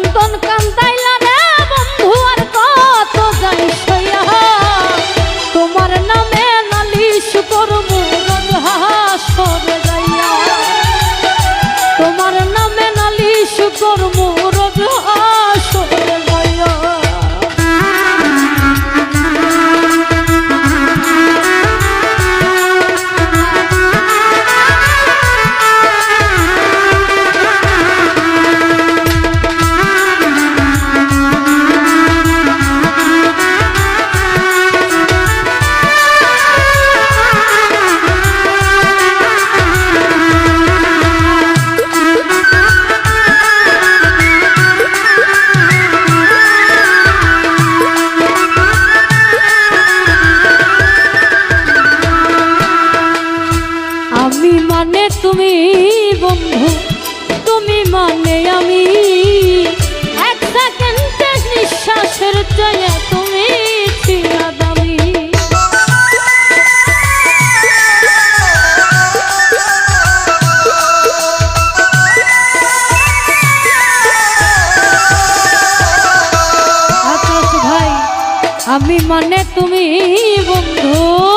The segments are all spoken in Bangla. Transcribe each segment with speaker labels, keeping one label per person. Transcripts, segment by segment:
Speaker 1: tanto আমি মানে তুমি বন্ধু।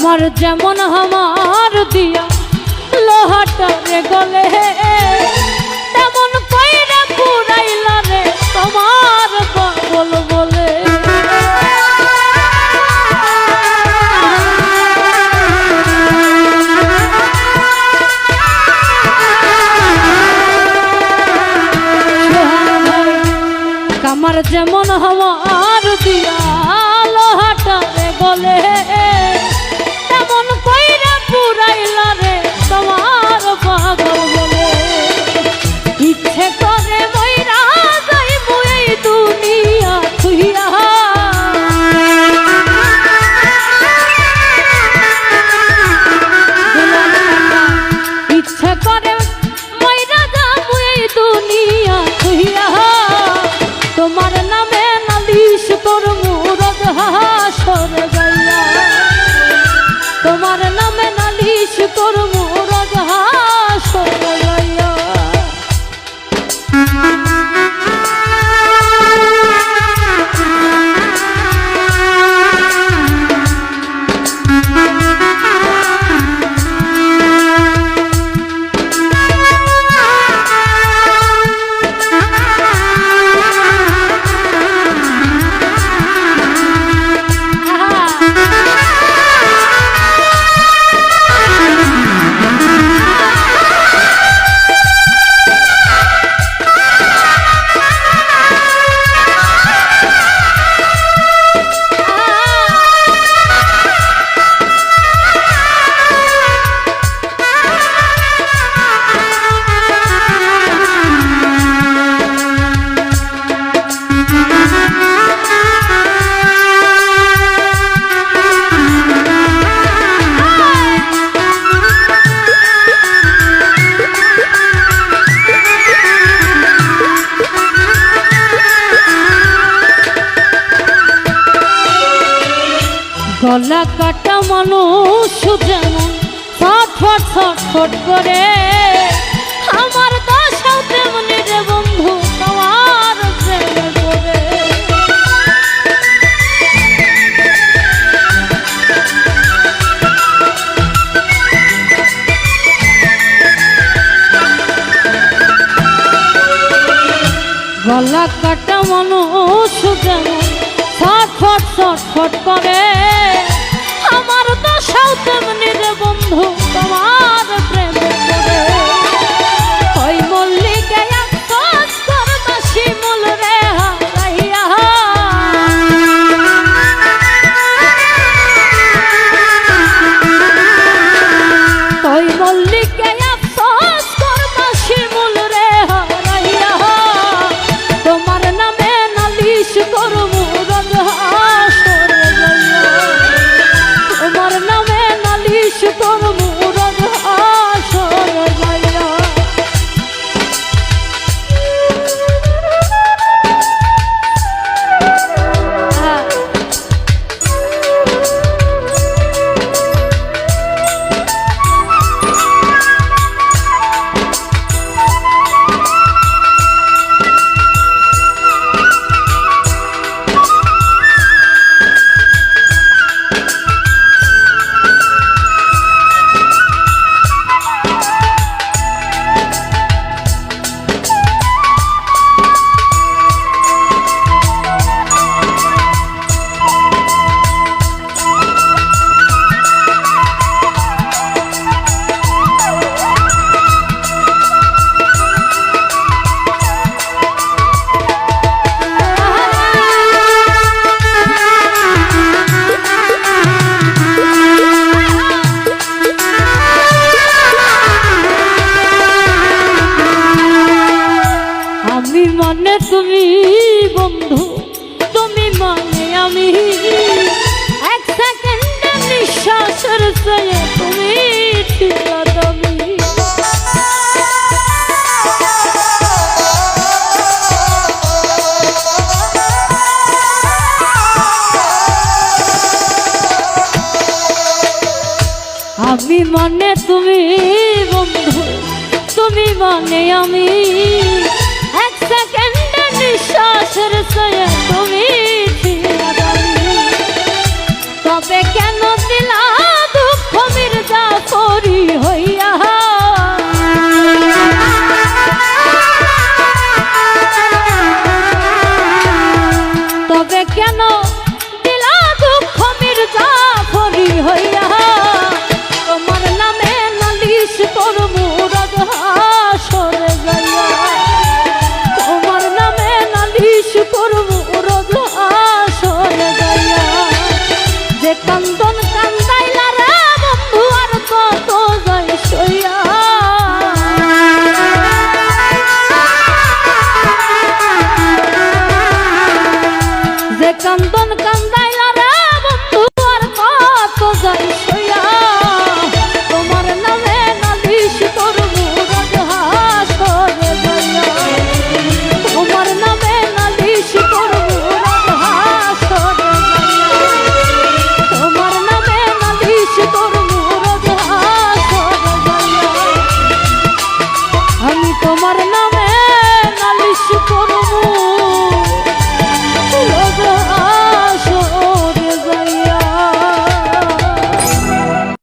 Speaker 1: আমার যেমন আমার দিয়া লোহাটা রে গলে তেমন কইরা পুরাইলা রে তোমার দিস তোর মুরদ হাসর গাইয়া। তোমার নামে নালিশ তোর গলা কাটা মানুষ যেমন ছটফট ছটফট করে। আমার দশাও তেমনি রে বন্ধু, তোমার গলা কাটা মানুষ যেমন ছটফট ছটফট করে। মনে তুমি বন্ধু, তুমি মানে আমি। এক সেকেন্ড নিঃশ্বাসের চেয়ে তুমি আমি মানে তুমি বন্ধু, তুমি মানে আমি। yeah. কান্দন কান্দায়